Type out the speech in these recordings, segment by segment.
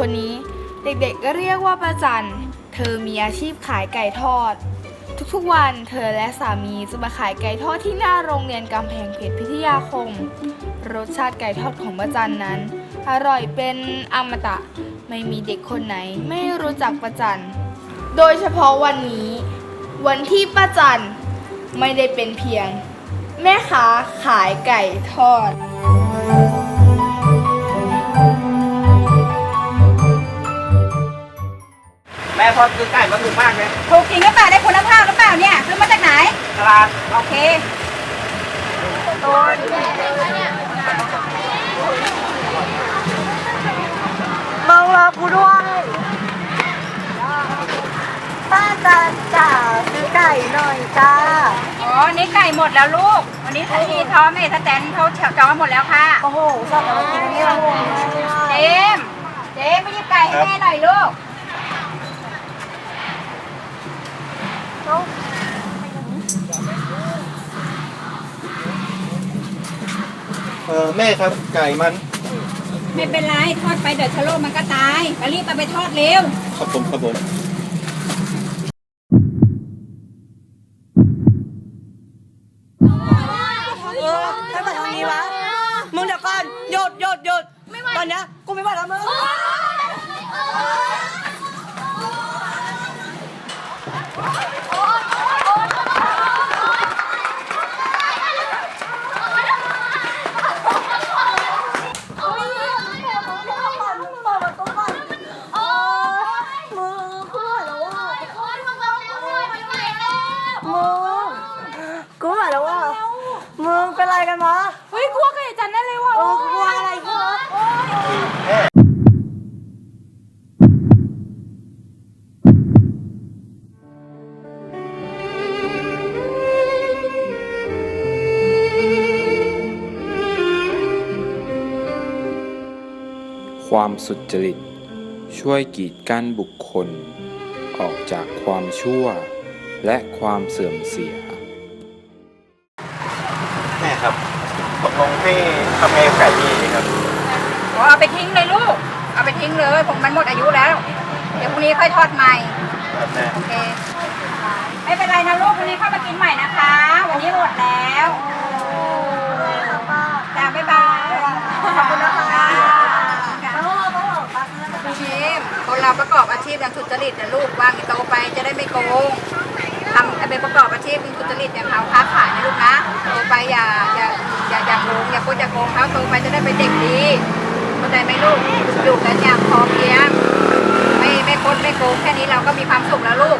คนนี้เด็กๆก็เรียกว่าประจัน เธอมีอาชีพขายไก่ทอด ทุกๆวันเธอและสามีจะมาขายไก่ทอดที่หน้าโรงเรียนกำแพงเพชรพิทยาคม รสชาติไก่ทอดของประจันนั้น อร่อยเป็นอมตะ ไม่มีเด็กคนไหนไม่รู้จักประจัน โดยเฉพาะวันนี้ วันที่ป้าจันไม่ได้เป็นเพียง แม่ค้าขายไก่ทอด อซื้อไก่มาถูกมากเลยถูกจริงหรือเปล่าได้คุณภาพหรือเปล่าเนี่ยซื้อมาจากไหน ตลาด โอเคมองรอกูด้วยป้าจะจ่าซื้อไก่หน่อยจ้า อ๋อ นี่ไก่หมดแล้วลูก วันนี้ทีท้อมเอสแตนเขาจองมาหมดแล้วค่ะ โอ้โหชอบอะไรกินนี่ละโหเจมส์เจมส์ไปหยิบไก่ให้แม่หน่อยลูก เออแม่ครับไก่มันไม่เป็นไรทอดไปเดี๋ยวชะโลมมันก็ตายไปรีบเอาไปทอดเร็ว ครับผมครับผมเออทำไมทางนี้วะ มึงเดี๋ยวก่อนหยุดหยุดหยุดตอนเนี้ยกูไม่ไหวแล้วมึง กูหมายแล้วว่า มึงเป็นไรกันวะเฮ้ยกลัวไก่จันนั่นเลยว่ะเออกลัวอะไรกูวะความสุจริต ช่วยกีดกั้นบุคคล ออกจากความชั่ว และความเสื่อมเสียแม่ ครับตกลงให้ทำไงกับไก่ดีครับอ๋อเอาไปทิ้งเลยลูก เอาไปทิ้งเลยผมมันหมดอายุแล้ว เดี๋ยวพรุ่งนี้ค่อยทอดใหม่ ครับแม่โอเค ไม่เป็นไรนะลูกวันนี้เข้ามากินใหม่นะคะ วันนี้หมดแล้วจ้าบ๊ายบาย ขอบคุณนะคะต้องรอต้องรอปักชิมคนเราประกอบอาชีพอย่างสุจริตนะลูกวางอีโตไปจะได้ไม่โกง ทำไปประกอบอาชีพเป็นสุจริตอย่างเขาค้าขายนะลูกนะโตไปอย่าอย่าอย่าอย่าโกงอย่าโกงอย่าโกงเขาโตไปจะได้เป็นเด็กดีเข้าใจไหมลูกอยู่กันอย่างพอเพียงไม่ไม่คดไม่โกงแค่นี้เราก็มีความสุขแล้วลูก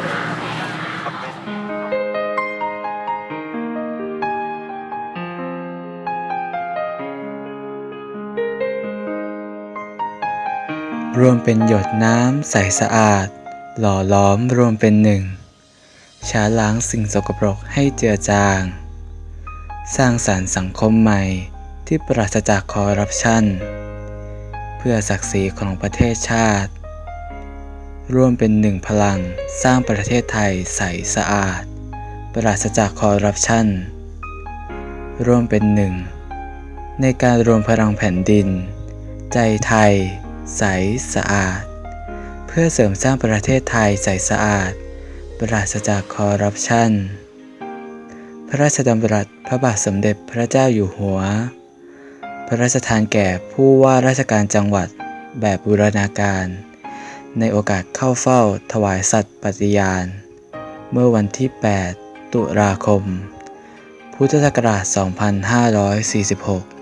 รวมเป็นหยดน้ำใสสะอาด หล่อล้อมรวมเป็นหนึ่ง ช้าล้างสิ่งสกปรกให้เจือจาง สร้างสรรค์สังคมใหม่ที่ปราศจากคอร์รัปชัน เพื่อศักดิ์ศรีของประเทศชาติ ร่วมเป็นหนึ่งพลังสร้างประเทศไทยใสสะอาด ปราศจากคอร์รัปชัน ร่วมเป็นหนึ่ง ในการรวมพลังแผ่นดิน ใจไทย ใสสะอาด เพื่อเสริมสร้างประเทศไทยใสสะอาด ปราศจากคอร์รัปชัน พระราชดำรัสพระบาทสมเด็จพระเจ้าอยู่หัว พระราชทานแก่ผู้ว่าราชการจังหวัดแบบบูรณาการ ในโอกาสเข้าเฝ้าถวายสัตย์ปฏิญาณ เมื่อวันที่ 8 ตุลาคม พุทธศักราช 2546